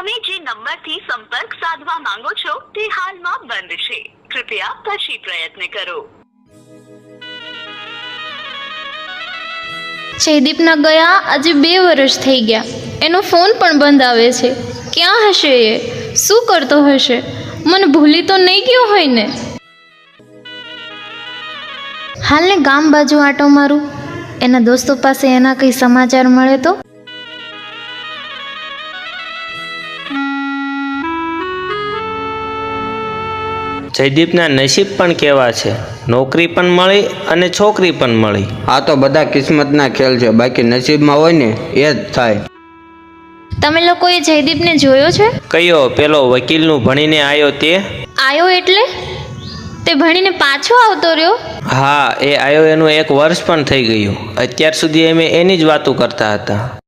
તમે જે નંબરથી સંપર્ક સાધવા માંગો છો તે હાલમાં બંધ છે. કૃપયા પછી પ્રયત્ન કરો. જયદીપના ગયા આજે બે વર્ષ થઈ ગયા. એનો ફોન પણ બંધ આવે છે. ક્યાં હશે એ? શું કરતો હશે? મને ભૂલી તો નહીં ગયો હોય ને. હાલને ગામ બાજુ આટો મારું. એના દોસ્તો પાસે એના કંઈ સમાચાર મળે તો? જયદીપના નસીબ પણ કેવા છે. નોકરી પણ મળી અને છોકરી પણ મળી. આ તો બધા કિસ્મતના ખેલ છે. બાકી નસીબમાં હોય ને એ જ થાય. તમે લોકોએ જયદીપને જોયો છે? કયો? પેલો વકીલનું ભણીને આવ્યો તે? આવ્યો એટલે? તે ભણીને પાછો આવતો રહ્યો? હા એ આવ્યો એનું એક વર્ષ પણ થઈ ગયું. અત્યાર સુધી અમે એની જ વાતો કરતા હતા.